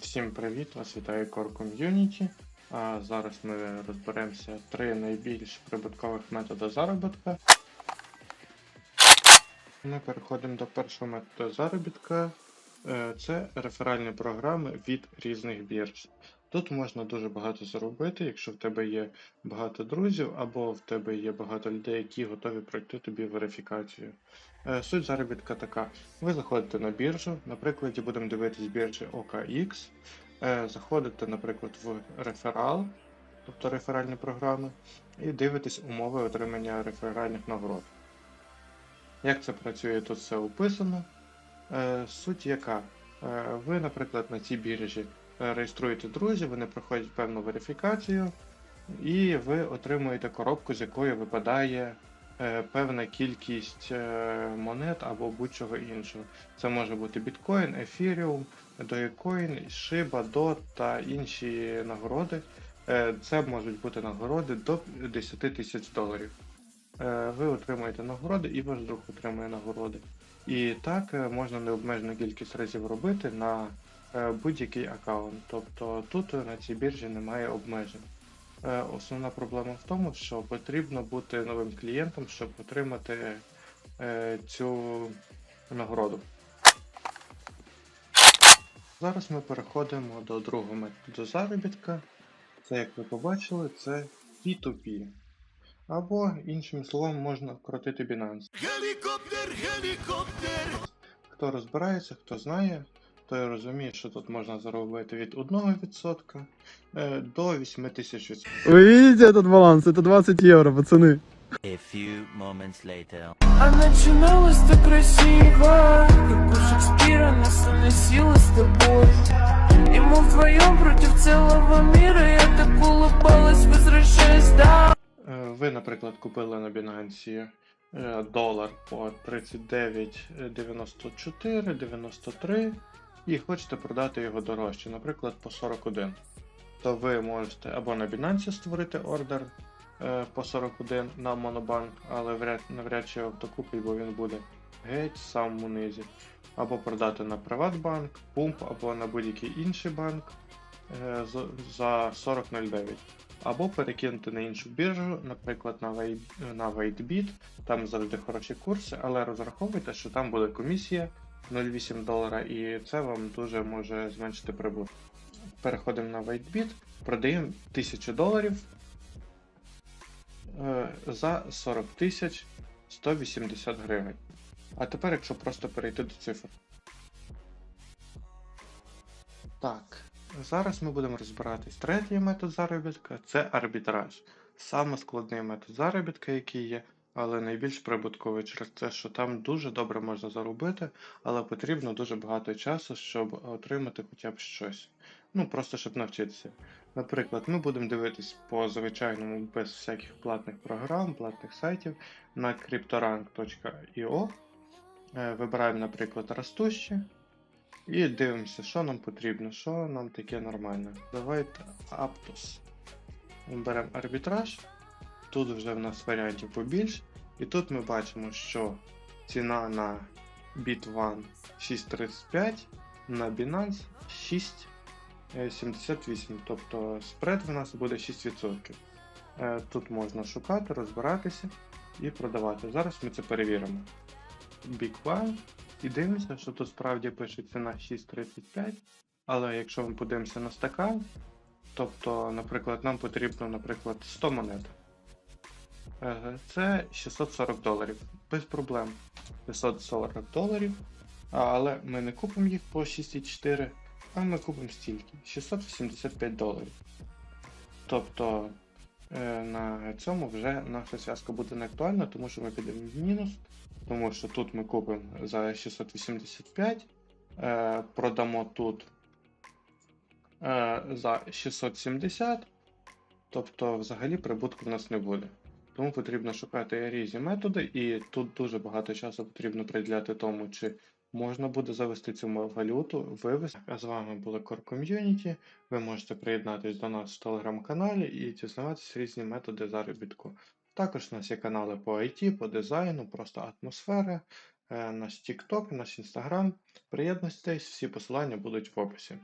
Всім привіт! Вас вітає Core Community. А зараз ми розберемося три найбільш прибуткових методи заробітка. Ми переходимо до першого методу заробітка. Е, Це реферальні програми від різних бірж. Тут можна дуже багато заробити, якщо в тебе є багато друзів, або в тебе є багато людей, які готові пройти тобі верифікацію. Е, Суть заробітка така. Ви заходите на біржу, на прикладі будемо дивитись біржі OKX, е, заходите, наприклад, в реферал, тобто реферальні програми, і дивитесь умови отримання реферальних нагород. Як це працює, тут все описано. Е, Суть яка? Ви, наприклад, на цій біржі реєструєте друзів, вони проходять певну верифікацію, і ви отримуєте коробку, з якої випадає е, певна кількість е, монет або будь-чого іншого. Це може бути біткоін, ефіріум, Dogecoin, Shiba, DOT та інші нагороди. Е, Це можуть бути нагороди до 10 тисяч доларів. Е, Ви отримуєте нагороди і ваш друг отримує нагороди. І так е, можна необмежену кількість разів робити на е, будь-який аккаунт. Тобто тут е, на цій біржі немає обмежень. Е, Основна проблема в тому, що потрібно бути новим клієнтом, щоб отримати е, цю нагороду. Зараз ми переходимо до другого методу заробітка. Це, як ви побачили, це P2P. Або, іншим словом, можна крутити Binance. Гелікоптер, гелікоптер. Хто розбирається, хто знає, той розуміє, що тут можна заробити від 1% е, до 8000%. Вы видите этот баланс? Это 20 евро, пацаны. A few moments later. А начиналось так красиво Как у Шекспира нас уносило с тобой И мы вдвоем против целого мира Я так улыбалась, возвращаясь домой Е, Ви, наприклад, купили на Binance е, долар по 39,94, 93 і хочете продати його дорожче, наприклад, по 41. То ви можете або на Binance створити ордер е, по 41 на Monobank, але вряд, навряд чи його купить, бо він буде геть в самому низі. Або продати на Приватбанк, Pump або на будь-який інший банк е, за 40,09 або перекинути на іншу біржу, наприклад, на, Wait, там завжди хороші курси, але розраховуйте, що там буде комісія 0,8 долара, і це вам дуже може зменшити прибуток. Переходимо на WaitBit, продаємо 1000 доларів е, за 40 тисяч 180 гривень. А тепер, якщо просто перейти до цифр. Так, зараз ми будемо розбиратись. Третій метод заробітка це арбітраж. Саме складний метод заробітка, який є, але найбільш прибутковий через те, що там дуже добре можна заробити, але потрібно дуже багато часу, щоб отримати хоча б щось. Ну, просто щоб навчитися. Наприклад, ми будемо дивитись по звичайному без всяких платних програм, платних сайтів на cryptorank.io. Е, Вибираємо, наприклад, ростущі. І дивимося, що нам потрібно, що нам таке нормальне. Давайте Aptos. Беремо арбітраж. Тут вже в нас варіантів побільше. І тут ми бачимо, що ціна на Bit1 6.35, на Binance 6.78. Тобто спред в нас буде 6%. Е, Тут можна шукати, розбиратися і продавати. Зараз ми це перевіримо. BigWine і дивимося, що тут справді пише ціна 6.35, але якщо ми подивимося на стакан, тобто, наприклад, нам потрібно, наприклад, 100 монет. Е, Це 640 доларів. Без проблем. 640 доларів. Але ми не купимо їх по 6,4, а ми купимо стільки 685 доларів. Тобто е, на цьому вже наша зв'язка буде не актуальна, тому що ми підемо в мінус. Тому що тут ми купимо за 685, е, продамо тут за 670, тобто взагалі прибутку в нас не буде. Тому потрібно шукати різні методи, і тут дуже багато часу потрібно приділяти тому, чи можна буде завести цю валюту, вивести. А з вами була Core Community. Ви можете приєднатися до нас в телеграм-каналі і дізнаватися різні методи заробітку. Також у нас є канали по IT, по дизайну, просто атмосфера, е, наш TikTok, наш Instagram. Приєднуйтесь, всі посилання будуть в описі.